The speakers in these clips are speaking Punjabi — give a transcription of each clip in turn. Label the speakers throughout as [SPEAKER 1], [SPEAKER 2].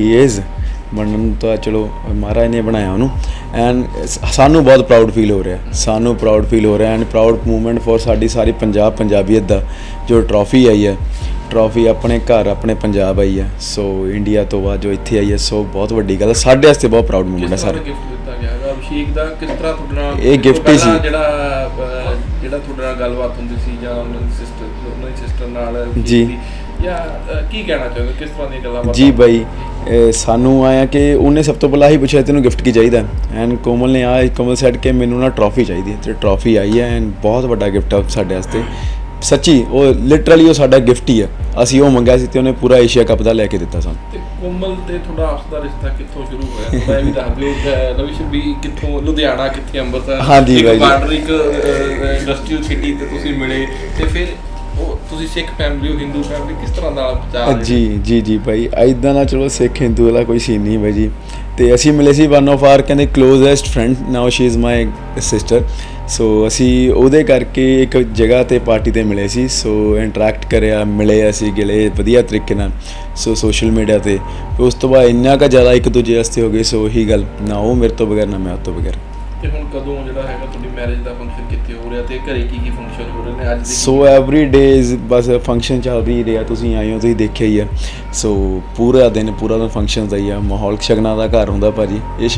[SPEAKER 1] ਹੀ ਇਜ਼ ਬਣਨ ਤਾਂ ਚਲੋ ਮਹਾਰਾਜ ਨੇ ਬਣਾਇਆ ਉਹਨੂੰ। ਐਂਡ ਸਾਨੂੰ ਬਹੁਤ ਪ੍ਰਾਊਡ ਫੀਲ ਹੋ ਰਿਹਾ। ਸਾਨੂੰ ਪ੍ਰਾਊਡ ਫੀਲ ਹੋ ਰਿਹਾ। ਐਂਡ ਪ੍ਰਾਊਡ ਮੂਵਮੈਂਟ ਫॉर ਸਾਡੀ ਸਾਰੀ ਪੰਜਾਬ ਪੰਜਾਬੀਅਤ ਦਾ ਜੋ ਟਰੋਫੀ ਆਈ ਹੈ। ਟਰੋਫੀ ਆਪਣੇ ਘਰ ਆਪਣੇ ਪੰਜਾਬ ਆਈ ਹੈ। ਸੋ ਇੰਡੀਆ ਤੋਂ ਬਾਅਦ ਜੋ ਇੱਥੇ ਆਈ ਹੈ ਸੋ ਬਹੁਤ ਵੱਡੀ ਗੱਲ ਹੈ। ਸਾਡੇ ਵਾਸਤੇ ਬਹੁਤ ਪ੍ਰਾਊਡ ਮੂਵਮੈਂਟ ਹੈ ਸਰ।
[SPEAKER 2] ਦਾ ਗਿਫਟ ਦਿੱਤਾ ਗਿਆ ਹੈਗਾ? ਅਭਿਸ਼ੇਕ ਦਾ ਕਿਸ ਤਰ੍ਹਾਂ ਤੁਹਾਡੇ
[SPEAKER 1] ਇਹ
[SPEAKER 2] ਪਹਿਲਾਂ
[SPEAKER 1] ਸੀ।
[SPEAKER 2] ਜਿਹੜਾ ਜਿਹੜਾ ਤੁਹਾਡੇ ਨਾਲ ਗੱਲਬਾਤ ਹੁੰਦੀ ਸੀ ਜਾਂ ਉਹਨਾਂ ਦੀ ਸਿਸਟਰ ਉਹਨਾਂ ਦੀ ਸਿਸਟਰ ਨਾਲ
[SPEAKER 1] ਜੀ।
[SPEAKER 2] ਦੀ, ਜਾਂ ਕੀ ਕਹਿਣਾ ਚਾਹੁੰਦੇ ਕਿਸ ਤਰ੍ਹਾਂ ਦੀਆਂ ਗੱਲਾਂ
[SPEAKER 1] ਜੀ ਬਾਈ ਸਾਨੂੰ ਆਇਆ ਕਿ ਉਹਨੇ ਸਭ ਤੋਂ ਪਹਿਲਾਂ ਹੀ ਪੁੱਛਿਆ ਤੈਨੂੰ ਗਿਫਟ ਕੀ ਚਾਹੀਦਾ? ਐਂਡ ਕੋਮਲ ਨੇ ਆ ਕੋਮਲ ਸੈਡ ਕਿ ਮੈਨੂੰ ਨਾ ਟਰੋਫੀ ਚਾਹੀਦੀ ਹੈ। ਤੇ ਟਰੋਫੀ ਆਈ ਹੈ ਐਂਡ ਬਹੁਤ ਵੱਡਾ ਗਿਫਟ ਹੈ ਸਾਡੇ ਵਾਸਤੇ। ਸੱਚੀ ਉਹ ਲਿਟਰਲੀ ਉਹ ਸਾਡਾ ਗਿਫਟ ਹੀ ਹੈ ਅਸੀਂ ਉਹ ਮੰਗਿਆ ਸੀ ਤੇ ਉਹਨੇ ਪੂਰਾ ਏਸ਼ੀਆ ਕੱਪ ਦਾ ਲੈ ਕੇ ਦਿੱਤਾ ਸਾਨੂੰ।
[SPEAKER 2] ਤੇ ਕੋਮਲ ਤੇ ਤੁਹਾਡਾ ਆਪਸ ਦਾ ਰਿਸ਼ਤਾ ਕਿੱਥੋਂ ਸ਼ੁਰੂ ਹੋਇਆ? ਥੋੜਾ ਇਹ ਵੀ ਦੱਸ ਦਿਓ ਰਵਿਸ਼ ਵੀ ਕਿੱਥੋਂ ਲੁਧਿਆਣਾ ਕਿੱਥੇ ਅੰਮ੍ਰਿਤਸਰ?
[SPEAKER 1] ਹਾਂਜੀ
[SPEAKER 2] ਇੱਕ
[SPEAKER 1] ਬਾਈ।
[SPEAKER 2] ਬਾਰਡਰ ਇੱਕ ਇੰਡਸਟਰੀਅਲ ਸਿਟੀ ਤੇ ਤੁਸੀਂ ਮਿਲੇ ਤੇ ਫਿਰ ਤੁਸੀਂ ਸਿੱਖ ਫੈਮਿਲੀ ਹੋ ਹਿੰਦੂ ਫੈਮਿਲੀ ਕਿਸ ਤਰ੍ਹਾਂ ਦਾ ਵਿਚਾਰ
[SPEAKER 1] ਜੀ ਜੀ ਜੀ ਭਾਈ ਐਦਾਂ ਨਾ ਚਲੋ ਸਿੱਖ ਹਿੰਦੂ ਵਾਲਾ ਕੋਈ ਸੀਨ ਨਹੀਂ ਭਾਈ ਜੀ। ਤੇ ਅਸੀਂ ਮਿਲੇ ਸੀ ਵਨ ਆਫ ਆਰ ਕਹਿੰਦੇ closest friend now she is my sister so ਅਸੀਂ ਉਹਦੇ ਕਰਕੇ ਇੱਕ ਜਗ੍ਹਾ ਤੇ ਪਾਰਟੀ ਤੇ ਮਿਲੇ ਸੀ। ਸੋ ਇੰਟਰੈਕਟ ਕਰਿਆ ਮਿਲੇ ਅਸੀਂ ਗਿਲੇ ਵਧੀਆ ਤਰੀਕੇ ਨਾਲ। ਸੋ ਸੋਸ਼ਲ ਮੀਡੀਆ ਤੇ। ਉਸ ਤੋਂ ਬਾਅਦ ਇੰਨਾ ਕਾ ਜ਼ਿਆਦਾ ਇੱਕ ਦੂਜੇ ਵਾਸਤੇ ਹੋ ਗਏ ਸੋ ਉਹੀ ਗੱਲ। ਨਾ ਉਹ ਮੇਰੇ ਤੋਂ ਬਗੈਰ ਨਾ ਮੈਂ ਉਹ ਤੋਂ ਬਗੈਰ।
[SPEAKER 2] ਤੇ ਹੁਣ ਕਦੋਂ ਜਿਹੜਾ ਹੈਗਾ ਤੁਹਾਡੀ ਮੈਰਿਜ ਦਾ ਫੰਕਸ਼ਨ ਕਿੱਥੇ ਹੋ ਰਿਹਾ ਤੇ ਘਰੇ ਕੀ ਕੀ ਫੰਕਸ਼ਨ ਹੋ ਰਹੇ ਨੇ ਅੱਜ ਦੇ
[SPEAKER 1] ਸੋ ਐਵਰੀ ਡੇ ਇਜ਼ ਬਸ ਫੰਕਸ਼ਨ ਚੱਲ ਰਹੀ ਰਿਹਾ ਤੁਸੀਂ ਆਏ ਹੋ ਤੁਸੀਂ ਦੇਖਿਆ ਹੀ ਆ ਸੋ ਪੂਰਾ ਦਿਨ ਪੂਰਾ ਦਿਨ ਫੰਕਸ਼ਨ ਦਾ ਹੀ ਆ ਮਾਹੌਲ ਸ਼ਗਨਾਂ ਦਾ ਘਰ ਹੁੰਦਾ ਭਾਜੀ ਇਹ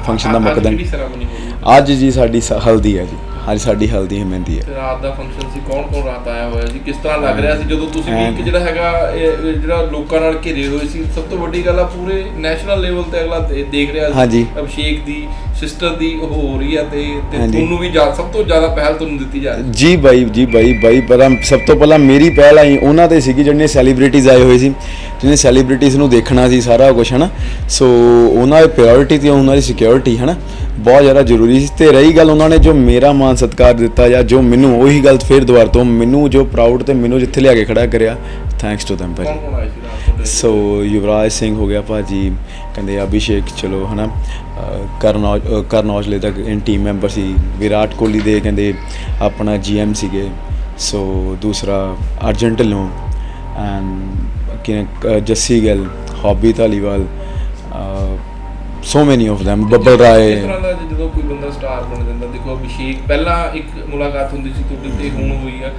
[SPEAKER 1] ਫੰਕਸ਼ਨ ਦਾ
[SPEAKER 2] ਅੱਜ
[SPEAKER 1] ਮੁੱਕਦਾ
[SPEAKER 2] ਕਿਹੜੀ
[SPEAKER 1] ਨਹੀਂ।
[SPEAKER 2] ceremony ਹੋ ਰਹੀ ਹੈ?
[SPEAKER 1] ਅੱਜ ਜੀ ਸਾਡੀ ਹਲਦੀ ਹੈ ਜੀ ਅੱਜ ਸਾਡੀ ਹਲਦੀ ਹੈ ਮਹਿੰਦੀ ਹੈ।
[SPEAKER 2] ਰਾਤ ਦਾ ਫੰਕਸ਼ਨ ਸੀ ਕੌਣ ਕੌਣ ਰਾਤ ਆਇਆ ਹੋਇਆ ਸੀ ਕਿਸ ਤਰ੍ਹਾਂ ਲੱਗ ਰਿਹਾ ਸੀ? ਜਦੋਂ ਤੁਸੀਂ ਵੀ ਇੱਕ
[SPEAKER 1] And-
[SPEAKER 2] ਜਿਹੜਾ ਹੈਗਾ ਜਿਹੜਾ ਲੋਕਾਂ ਨਾਲ ਘਿਰੇ ਹੋਏ ਸੀ ਸਭ ਤੋਂ ਵੱਡੀ ਗੱਲ ਆ ਪੂਰੇ ਨੈਸ਼ਨਲ ਲੈਵਲ ਤੇ ਅਗਲਾ ਦੇਖ ਰਿਹਾ
[SPEAKER 1] ਹਾਂਜੀ।
[SPEAKER 2] ਅਭਿਸ਼ੇਕ ਦੀ ਸਿਸਟਰ ਦੀ ਉਹ ਹੋ ਰਹੀ ਆ ਤੇ
[SPEAKER 1] ਹਾਂਜੀ।
[SPEAKER 2] ਤੁਹਾਨੂੰ ਵੀ ਸਭ ਤੋਂ ਜ਼ਿਆਦਾ ਪਹਿਲ ਤੁਹਾਨੂੰ ਦਿੱਤੀ ਜਾ ਰਹੀ
[SPEAKER 1] ਜੀ ਬਾਈ ਜੀ ਬਾਈ ਬਾਈ ਪਰ ਸਭ ਤੋਂ ਪਹਿਲਾਂ ਮੇਰੀ ਪਹਿਲ ਆਈ ਉਹਨਾਂ ਤੇ ਸੀਗੀ ਜਿਹੜੀਆਂ ਸੈਲੀਬ੍ਰਿਟੀਜ਼ ਆਏ ਹੋਏ ਸੀ ਜਿਹਨੇ ਸੈਲੀਬ੍ਰਿਟੀਜ਼ ਨੂੰ ਦੇਖਣਾ ਸੀ ਸਾਰਾ ਕੁਝ ਹਨਾ? ਸੋ ਉਹਨਾਂ ਦੀ ਪ੍ਰਾਇੋਰਟੀ ਤੇ ਉਹਨਾਂ ਦੀ ਸਿਕਿਉਰਿਟੀ ਹਨਾ? ਬਹੁਤ ਜ਼ਿਆਦਾ ਜ਼ਰੂਰੀ ਸੀ। ਤੇ ਰਹੀ ਗੱਲ ਉਹਨਾਂ ਨੇ ਜੋ ਮੇਰਾ ਮਾਨ ਸਤਿਕਾਰ ਦਿੱਤਾ ਜਾਂ ਜੋ ਮੈਨੂੰ ਉਹੀ ਗੱਲ ਫੇਰ ਦੁਬਾਰਾ ਤੋਂ ਮੈਨੂੰ ਜੋ ਪ੍ਰਾਊਡ ਤੇ ਮੈਨੂੰ ਜਿੱਥੇ ਲਿਆ ਕੇ ਖੜਾ ਕਰਿਆ ਥੈਂਕਸ ਟੂ them
[SPEAKER 2] ਕੌਣ
[SPEAKER 1] ਭਾਜੀ।
[SPEAKER 2] ਸੋ
[SPEAKER 1] ਯੁਵਰਾਜ ਸਿੰਘ ਹੋ ਗਿਆ ਭਾਜੀ, ਕਹਿੰਦੇ ਅਭਿਸ਼ੇਕ, ਚਲੋ ਹਨਾ, ਅਹ ਕਰਨ ਦਾ ਇਨ ਟੀਮ ਮੈਂਬਰ ਸੀ, ਵਿਰਾਟ ਕੋਹਲੀ ਦੇ ਕਹਿੰਦੇ ਆਪਣਾ ਜੀਐਮ ਸੀਗੇ। ਸੋ ਦੂਸਰਾ Arjan Dhillon and Jassi Gill, Hobby Dhaliwal so many of them Babbal Rai
[SPEAKER 2] ਇਸ ਤਰ੍ਹਾਂ ਦਾ ਜਦੋਂ ਕੋਈ ਬੰਦਾ ਸਟਾਰ ਬਣ ਜਾਂਦਾ ਦੇਖੋ ਅਭਿਸ਼ੇਕ ਪਹਿਲਾਂ ਇੱਕ ਮੁਲਾਕਾਤ ਹੁੰਦੀ ਸੀ ਤੁਹਾਡੀ ਤੇ ਹੁਣ ਹੋਈ ਆ।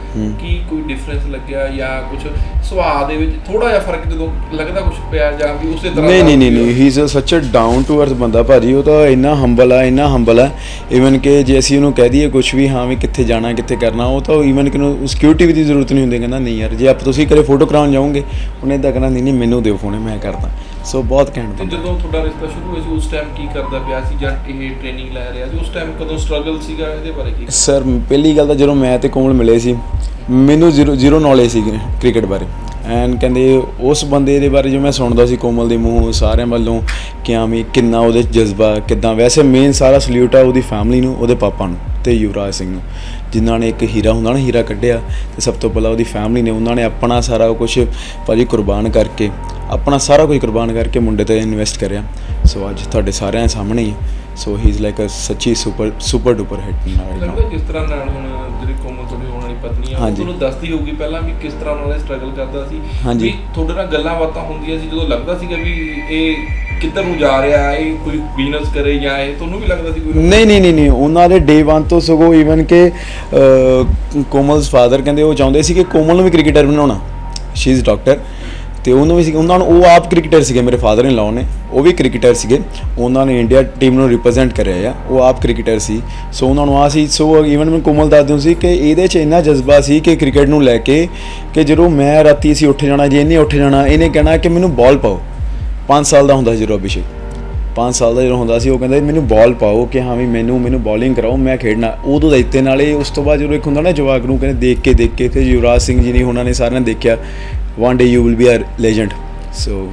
[SPEAKER 2] ਕੀ ਕੋਈ ਡਿਫਰੈਂਸ ਲੱਗਿਆ ਜਾਂ ਕੁਝ ਸੁਭਾਅ ਦੇ ਵਿੱਚ ਥੋੜਾ ਜਿਹਾ ਫ਼ਰਕ ਜਦੋਂ ਲੱਗਦਾ ਕੁਝ ਪਿਆ ਜਾਂ ਵੀ ਉਸੇ ਤਰ੍ਹਾਂ
[SPEAKER 1] ਨਹੀਂ ਨਹੀਂ ਨਹੀਂ ਨਹੀਂ ਹੀ ਇਜ਼ ਸੱਚ ਅ ਡਾਊਨ ਟੂ ਅਰਥ ਬੰਦਾ ਭਾਜੀ ਉਹ ਤਾਂ ਇੰਨਾ ਹੰਬਲ ਆ ਇੰਨਾ ਹੰਬਲ ਆ। ਇਵਨ ਕਿ ਜੇ ਅਸੀਂ ਉਹਨੂੰ ਕਹਿ ਦਈਏ ਕੁਝ ਵੀ ਹਾਂ ਵੀ ਕਿੱਥੇ ਜਾਣਾ ਕਿੱਥੇ ਕਰਨਾ ਉਹ ਤਾਂ ਇਵਨ ਕਿ ਨੂੰ ਸਿਕਿਉਰਿਟੀ ਵੀ ਦੀ ਜ਼ਰੂਰਤ ਨਹੀਂ ਹੁੰਦੀ ਕਹਿੰਦਾ ਨਹੀਂ ਯਾਰ ਜੇ ਆਪ ਤੁਸੀਂ ਕਰੇ ਫੋਟੋ ਕਰਾਉਣ ਜਾਓਗੇ ਉਹਨੇ ਇਦਾਂ ਕਹਿਣਾ ਨਹੀਂ ਨਹੀਂ ਮੈਨੂੰ ਦਿਓ ਫੋਨ ਮੈਂ ਕਰਦਾ। ਸੋ ਬਹੁਤ ਘੈਂਟ
[SPEAKER 2] ਤੇ
[SPEAKER 1] ਬੰਦਾ।
[SPEAKER 2] ਜਦੋਂ ਤੁਹਾਡਾ ਰਿਸ਼ਤਾ ਸ਼ੁਰੂ ਹੋਇਆ ਸੀ ਉਸ ਟਾਈਮ ਕੀ ਕਰਦਾ ਪਿਆ ਸੀ ਜਾਂ ਇਹ ਟ੍ਰੇਨਿੰਗ ਲੈ ਰਿਹਾ ਸੀ? ਉਸ ਟਾਈਮ ਕਦੋਂ ਸਟਰਗਲ ਸੀਗਾ ਇਹਦੇ ਬਾਰੇ ਕੀ?
[SPEAKER 1] ਸਰ ਪਹਿਲੀ ਗੱਲ ਤਾਂ ਜਦੋਂ ਮੈਂ ਤੇ ਕੋਮਲ ਮਿਲੇ ਸੀ ਮੈਨੂੰ ਜ਼ੀਰੋ ਜ਼ੀਰੋ ਨੌਲੇਜ ਸੀ ਕ੍ਰਿਕਟ ਬਾਰੇ। ਐਨ ਕਹਿੰਦੇ ਉਸ ਬੰਦੇ ਦੇ ਬਾਰੇ ਜੋ ਮੈਂ ਸੁਣਦਾ ਸੀ ਕੋਮਲ ਦੇ ਮੂੰਹੋਂ ਸਾਰਿਆਂ ਵੱਲੋਂ ਕਿ ਹਾਂ ਵੀ ਕਿੰਨਾ ਉਹਦੇ 'ਚ ਜਜ਼ਬਾ ਕਿਦਾਂ। ਵੈਸੇ ਮੇਨ ਸਾਰਾ ਸਲੂਟ ਆ ਉਹਦੀ ਫੈਮਿਲੀ ਨੂੰ ਉਹਦੇ ਪਾਪਾ ਨੂੰ ਤੇ ਯੁਵਰਾਜ ਸਿੰਘ ਨੂੰ। ਜਿਨ੍ਹਾਂ ਨੇ ਇੱਕ ਹੀਰਾ ਹੁੰਦਾ ਨਾ ਹੀਰਾ ਕੱਢਿਆ ਤੇ ਸਭ ਤੋਂ ਪਹਿਲਾਂ ਉਹਦੀ ਫੈਮਿਲੀ ਨੇ ਉਹਨਾਂ ਨੇ ਆਪਣਾ ਸਾਰਾ ਕੁਝ ਭਾਜੀ ਕੁਰਬਾਨ ਕਰਕੇ ਆਪਣਾ ਸਾਰਾ ਕੁਝ ਕੁਰਬਾਨ ਕਰਕੇ ਮੁੰਡੇ ਤੇ ਇਨਵੈਸਟ ਕਰਿਆ। ਸੋ ਅੱਜ ਤੁਹਾਡੇ ਸਾਰਿਆਂ ਦੇ ਸਾਹਮਣੇ ਹੀ। ਸੋ ਹੀ ਇਜ਼ ਲਾਈਕ ਅ ਸੱਚੀ ਸੁਪਰ ਸੁਪਰ ਡੂਪਰ ਹਿੱਟ
[SPEAKER 2] ਲੱਗਦਾ ਕਿਸ ਤਰ੍ਹਾਂ ਨਾਲ ਹੁਣ ਜਿਹੜੀ ਕੋਮਲ ਤੁਹਾਡੀ ਹੋਣ ਵਾਲੀ ਪਤਨੀ ਆ ਉਹ। ਤੁਹਾਨੂੰ ਦੱਸਦੀ ਹੋਊਗੀ ਪਹਿਲਾਂ ਵੀ ਕਿਸ ਤਰ੍ਹਾਂ ਨਾਲ ਸਟਰਗਲ ਕਰਦਾ ਸੀ। ਵੀ ਤੁਹਾਡੇ ਨਾਲ ਗੱਲਾਂ ਬਾਤਾਂ ਹੁੰਦੀਆਂ ਸੀ ਜਦੋਂ ਲੱਗਦਾ ਸੀਗਾ ਵੀ ਇਹ ਕਿੱਧਰ ਨੂੰ ਜਾ ਰਿਹਾ ਹੈ ਇਹ ਕੋਈ ਬਿਜ਼ਨਸ ਕਰੇ ਜਾਂ ਇਹ ਤੁਹਾਨੂੰ ਵੀ ਲੱਗਦਾ ਸੀ ਕੋਈ
[SPEAKER 1] ਨਹੀਂ ਨਹੀਂ ਨਹੀਂ ਨਹੀਂ। ਉਹਨਾਂ ਦੇ ਡੇ 1 ਤੋਂ ਸਗੋਂ ਈਵਨ ਕਿ ਕੋਮਲਸ ਫਾਦਰ ਕਹਿੰਦੇ ਉਹ ਚਾਹੁੰਦੇ ਸੀ ਕਿ ਕੋਮਲ ਨੂੰ ਵੀ ਕ੍ਰਿਕਟਰ ਬਣਾਉਣਾ। ਸ਼ੀ ਇਜ਼ ਡਾਕਟਰ ਤੇ ਉਹਨੂੰ ਵੀ ਸੀ ਉਹਨਾਂ ਨੂੰ ਉਹ ਆਪ ਕ੍ਰਿਕਟਰ ਸੀਗੇ, ਮੇਰੇ ਫਾਦਰ ਇਨ ਲਾਅ ਨੇ, ਉਹ ਵੀ ਕ੍ਰਿਕਟਰ ਸੀਗੇ, ਉਹਨਾਂ ਨੇ ਇੰਡੀਆ ਟੀਮ ਨੂੰ ਰਿਪਰੈਜ਼ੈਂਟ ਕਰਿਆ ਆ, ਉਹ ਆਪ ਕ੍ਰਿਕਟਰ ਸੀ। ਸੋ ਉਹਨਾਂ ਨੂੰ ਆ ਸੀ ਸੋ ਈਵਨ ਮੈਂ ਕੋਮਲ ਦੱਸਦੂੰ ਸੀ ਕਿ ਇਹਦੇ 'ਚ ਇੰਨਾ ਜਜ਼ਬਾ ਸੀ ਕਿ ਕ੍ਰਿਕਟ ਨੂੰ ਲੈ ਕੇ ਕਿ ਜਦੋਂ ਮੈਂ ਰਾਤੀ ਅਸੀਂ ਉੱਠ ਜਾਣਾ, ਜੇ ਇਹਨੇ ਉੱਠ ਜਾਣਾ, ਇਹਨੇ ਕਹਿਣਾ ਕਿ ਮੈਨੂੰ ਬਾਲ ਪਾਓ। 5 ਸਾਲ ਦਾ ਹੁੰਦਾ ਸੀ ਜਦੋਂ ਅਭਿਸ਼ੇਕ। 5 ਸਾਲ ਦਾ ਜਦੋਂ ਹੁੰਦਾ ਸੀ, ਉਹ ਕਹਿੰਦਾ ਮੈਨੂੰ ਬਾਲ ਪਾਓ ਕਿ ਹਾਂ ਵੀ ਮੈਨੂੰ ਮੈਨੂੰ ਬੋਲਿੰਗ ਕਰਾਓ, ਮੈਂ ਖੇਡਣਾ। ਉਦੋਂ ਦਾ ਇੱਤੇ ਨਾਲੇ ਉਸ ਤੋਂ ਬਾਅਦ ਜਦੋਂ ਇੱਕ ਹੁੰਦਾ ਨਾ ਜਵਾਕ ਨੂੰ ਕਹਿੰਦੇ ਦੇਖ ਕੇ ਦੇਖ ਕੇ ਤੇ ਯੁਵਰਾਜ ਸਿੰਘ ਜੀ ਨੇ ਉਹਨਾਂ ਨੇ ਸਾਰਿਆਂ ਨੇ ਦੇਖਿਆ one day you will be a legend so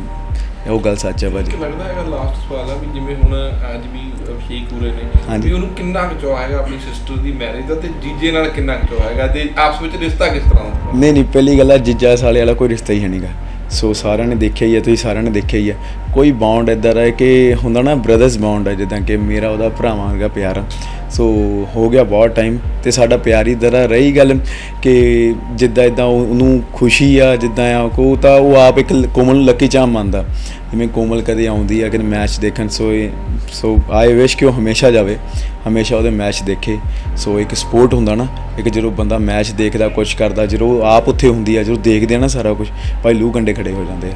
[SPEAKER 1] ਉਹ ਗੱਲ ਸੱਚ ਹੈ ਭਾਜੀ।
[SPEAKER 2] ਲੱਗਦਾ ਹੈਗਾ ਲਾਸਟ ਸਵਾਲ ਆ ਵੀ ਜਿਵੇਂ ਹੁਣ ਅੱਜ ਵੀ ਅਭਿਸ਼ੇਕ ਪੂਰੇ ਨੇ। ਵੀ ਉਹਨੂੰ ਕਿੰਨਾ ਕੁ ਚਾਅ ਹੈਗਾ ਆਪਣੀ ਸਿਸਟਰ ਦੀ ਮੈਰਿਜ ਦਾ ਤੇ ਜੀਜੇ ਨਾਲ ਕਿੰਨਾ ਕੁ ਚਾਅ ਹੈਗਾ? ਤੇ ਆਪਸ ਵਿੱਚ ਰਿਸ਼ਤਾ ਕਿਸ ਤਰ੍ਹਾਂ ਦਾ
[SPEAKER 1] ਨਹੀਂ ਨਹੀਂ ਪਹਿਲੀ ਗੱਲ ਹੈ ਜੀਜਾ ਸਾਲੇ ਵਾਲਾ ਕੋਈ ਰਿਸ਼ਤਾ ਹੀ ਹੈ ਨਹੀਂਗਾ ਸੋ ਸਾਰਿਆਂ ਨੇ ਦੇਖਿਆ ਹੀ ਹੈ, ਤੁਸੀਂ ਸਾਰਿਆਂ ਨੇ ਦੇਖਿਆ ਹੀ ਹੈ। ਕੋਈ ਬੌਂਡ ਇਦਾਂ ਦਾ ਹੈ ਕਿ ਹੁੰਦਾ ਨਾ ਬ੍ਰਦਰਸ ਬੌਂਡ ਹੈ, ਜਿੱਦਾਂ ਕਿ ਮੇਰਾ ਉਹਦਾ ਭਰਾਵਾਂ ਵਰਗਾ ਪਿਆਰ ਸੋ ਹੋ ਗਿਆ ਬਹੁਤ ਟਾਈਮ ਤੇ ਸਾਡਾ ਪਿਆਰ ਹੀ ਇਦਾਂ ਦਾ ਰਹੀ ਗੱਲ ਕਿ ਜਿੱਦਾਂ ਇਦਾਂ ਉਹਨੂੰ ਖੁਸ਼ੀ ਆ, ਜਿੱਦਾਂ ਆ, ਕੋ ਤਾਂ ਉਹ ਆਪ ਇੱਕ ਕੋਮਲ ਨੂੰ ਲੱਕੀ ਚਾਮ ਮੰਨਦਾ। ਜਿਵੇਂ ਕੋਮਲ ਕਦੇ ਆਉਂਦੀ ਆ ਕਿ ਮੈਚ ਦੇਖਣ, ਸੋ ਸੋ ਆਈ ਵਿਸ਼ ਕਿ ਉਹ ਹਮੇਸ਼ਾ ਜਾਵੇ ਹਮੇਸ਼ਾ ਉਹਦੇ ਮੈਚ ਦੇਖੇ ਸੋ ਇੱਕ ਸਪੋਰਟ ਹੁੰਦਾ ਨਾ, ਇੱਕ ਜਦੋਂ ਬੰਦਾ ਮੈਚ ਦੇਖਦਾ ਕੁਝ ਕਰਦਾ, ਜਦੋਂ ਆਪ ਉੱਥੇ ਹੁੰਦੀ ਆ, ਜਦੋਂ ਦੇਖਦੇ ਆ ਨਾ ਸਾਰਾ ਕੁਝ ਭਾਈ ਲੂ ਕੰਡੇ ਖੜੇ ਹੋ ਜਾਂਦੇ ਆ।